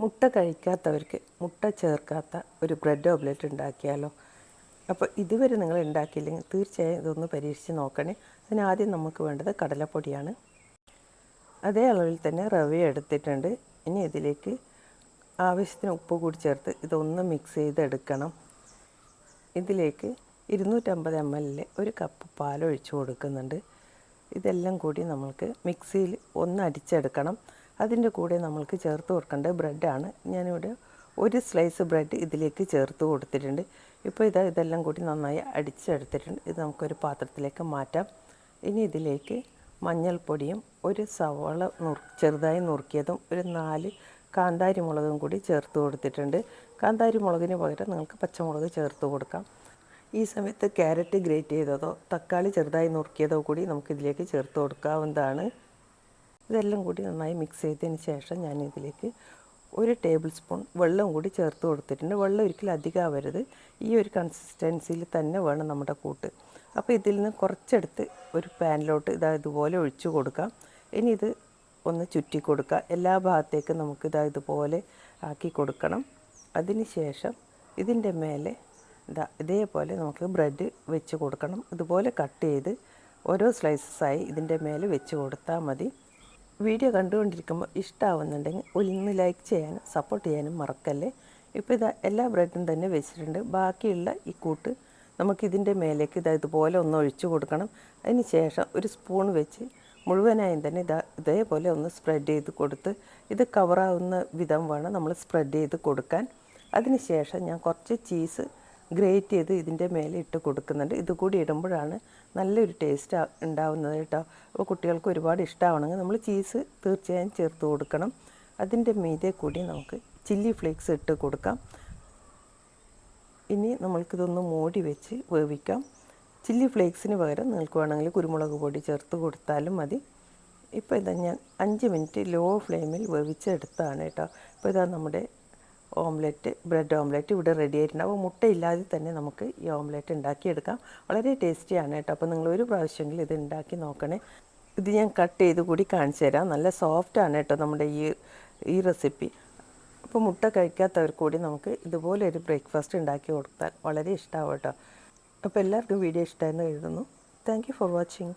മുട്ട കഴിക്കാത്തവർക്ക് മുട്ട ചേർക്കാത്ത ഒരു ബ്രെഡ് ഓംലെറ്റ് ഉണ്ടാക്കിയാലോ? അപ്പോൾ ഇതുവരെ നിങ്ങൾ ഉണ്ടാക്കിയില്ലെങ്കിൽ തീർച്ചയായും ഇതൊന്ന് പരീക്ഷിച്ച് നോക്കണേ. അതിനാദ്യം നമുക്ക് വേണ്ടത് കടലപ്പൊടിയാണ്. അതേ അളവിൽ തന്നെ റവ എടുത്തിട്ടുണ്ട്. ഇനി ഇതിലേക്ക് ആവശ്യത്തിന് ഉപ്പ് കൂടി ചേർത്ത് ഇതൊന്ന് മിക്സ് ചെയ്തെടുക്കണം. ഇതിലേക്ക് ഇരുന്നൂറ്റമ്പത് എം എല്ലിൽ ഒരു കപ്പ് പാൽ ഒഴിച്ചു കൊടുക്കുന്നുണ്ട്. ഇതെല്ലാം കൂടി നമ്മൾക്ക് മിക്സിയിൽ ഒന്ന് അടിച്ചെടുക്കണം. അതിന്റെ കൂടെ നമ്മൾക്ക് ചേർത്ത് കൊടുക്കേണ്ട ബ്രെഡാണ്. ഞാനിവിടെ ഒരു സ്ലൈസ് ബ്രെഡ് ഇതിലേക്ക് ചേർത്ത് കൊടുത്തിട്ടുണ്ട്. ഇപ്പോൾ ഇതാ ഇതെല്ലാം കൂടി നന്നായി അടിച്ചെടുത്തിട്ടുണ്ട്. ഇത് നമുക്കൊരു പാത്രത്തിലേക്ക് മാറ്റാം. ഇനി ഇതിലേക്ക് മഞ്ഞൾപ്പൊടിയും ഒരു സവാള നുറു ചെറുതായി നുറുക്കിയതും ഒരു നാല് കാന്താരി മുളകും കൂടി ചേർത്ത് കൊടുത്തിട്ടുണ്ട്. കാന്താരി മുളകിന് പകരം നിങ്ങൾക്ക് പച്ചമുളക് ചേർത്ത് കൊടുക്കാം. ഈ സമയത്ത് ക്യാരറ്റ് ഗ്രേറ്റ് ചെയ്തതോ തക്കാളി ചെറുതായി നുറുക്കിയതോ കൂടി നമുക്കിതിലേക്ക് ചേർത്ത് കൊടുക്കാവുന്നതാണ്. ഇതെല്ലാം കൂടി നന്നായി മിക്സ് ചെയ്തതിന് ശേഷം ഞാൻ ഇതിലേക്ക് ഒരു ടേബിൾ സ്പൂൺ വെള്ളം കൂടി ചേർത്ത് കൊടുത്തിട്ടുണ്ട്. വെള്ളം ഒരിക്കലും അധികമാവരുത് ഈ ഒരു കൺസിസ്റ്റൻസിയിൽ തന്നെ വേണം നമ്മുടെ കൂട്ട്. അപ്പോൾ ഇതിൽ നിന്ന് കുറച്ചെടുത്ത് ഒരു പാനിലോട്ട് ഇതാ ഇതുപോലെ ഒഴിച്ചു കൊടുക്കാം. ഇനി ഇത് ഒന്ന് ചുറ്റി കൊടുക്കുക എല്ലാ ഭാഗത്തേക്കും നമുക്ക് ഇതാ ഇതുപോലെ ആക്കി കൊടുക്കണം. അതിന് ശേഷം ഇതിന്റെ മേലെ ഇതാ ഇതേപോലെ നമുക്ക് ബ്രെഡ് വെച്ച് കൊടുക്കണം. ഇതുപോലെ കട്ട് ചെയ്ത് ഓരോ സ്ലൈസസായി ഇതിന്റെ മേലെ വെച്ച് കൊടുത്താൽ മതി. വീഡിയോ കണ്ടുകൊണ്ടിരിക്കുമ്പോൾ ഇഷ്ടമാവുന്നുണ്ടെങ്കിൽ ഒന്ന് ലൈക്ക് ചെയ്യാനും സപ്പോർട്ട് ചെയ്യാനും മറക്കല്ലേ? ഇപ്പോൾ ഇതാ എല്ലാ ബ്രെഡും തന്നെ വെച്ചിട്ടുണ്ട്. ബാക്കിയുള്ള ഈ കൂട്ട് നമുക്കിതിന്റെ മേലേക്ക് ഇതാ ഇതുപോലെ ഒന്ന് ഒഴിച്ചു കൊടുക്കണം. അതിന് ശേഷം ഒരു സ്പൂൺ വെച്ച് മുഴുവനായും തന്നെ ഇതാ ഇതേപോലെ ഒന്ന് സ്പ്രെഡ് ചെയ്ത് കൊടുത്ത് ഇത് കവറാവുന്ന വിധം വേണം നമ്മൾ സ്പ്രെഡ് ചെയ്ത് കൊടുക്കാൻ. അതിന് ശേഷം ഞാൻ കുറച്ച് ചീസ് ഗ്രേറ്റ് ചെയ്ത് ഇതിന്റെ മേലെ ഇട്ട് കൊടുക്കുന്നുണ്ട്. ഇത് കൂടി ഇടുമ്പോഴാണ് നല്ലൊരു ടേസ്റ്റ് ഉണ്ടാവുന്നത് കേട്ടോ. അപ്പോൾ കുട്ടികൾക്ക് ഒരുപാട് ഇഷ്ടമാവണമെങ്കിൽ നമ്മൾ ചീസ് തീർച്ചയായും ചേർത്ത് കൊടുക്കണം. അതിന്റെ മീതെ കൂടി നമുക്ക് ചില്ലി ഫ്ലേക്സ് ഇട്ട് കൊടുക്കാം. ഇനി നമ്മൾക്കിതൊന്ന് മൂടി വെച്ച് വേവിക്കാം. ചില്ലി ഫ്ലേക്സിന് പകരം നിങ്ങൾക്ക് വേണമെങ്കിൽ കുരുമുളക് പൊടി ചേർത്ത് കൊടുത്താലും മതി. ഇപ്പോൾ ഇതാ ഞാൻ അഞ്ച് മിനിറ്റ് ലോ ഫ്ലെയിമിൽ വേവിച്ചെടുത്താണ് കേട്ടോ. ഇപ്പോൾ ഇതാ നമ്മുടെ ഓംലെറ്റ് ബ്രെഡ് ഓംലെറ്റ് ഇവിടെ റെഡി ആയിട്ടുണ്ടാവും മുട്ടയില്ലാതെ തന്നെ നമുക്ക് ഈ ഓംലെറ്റ് ഉണ്ടാക്കിയെടുക്കാം. വളരെ ടേസ്റ്റിയാണ് കേട്ടോ. അപ്പോൾ നിങ്ങൾ ഒരു പ്രാവശ്യമെങ്കിലും ഇത് ഉണ്ടാക്കി നോക്കണേ. ഇത് ഞാൻ കട്ട് ചെയ്ത് കൂടി കാണിച്ചു തരാം. നല്ല സോഫ്റ്റാണ് കേട്ടോ നമ്മുടെ ഈ ഈ റെസിപ്പി അപ്പോൾ മുട്ട കഴിക്കാത്തവർ കൂടി നമുക്ക് ഇതുപോലെ ഒരു ബ്രേക്ക്ഫാസ്റ്റ് ഉണ്ടാക്കി കൊടുത്താൽ വളരെ ഇഷ്ടമാവും കേട്ടോ. അപ്പോൾ എല്ലാവർക്കും വീഡിയോ ഇഷ്ടമായെന്ന് എഴുതുന്നു താങ്ക് ഫോർ വാച്ചിങ്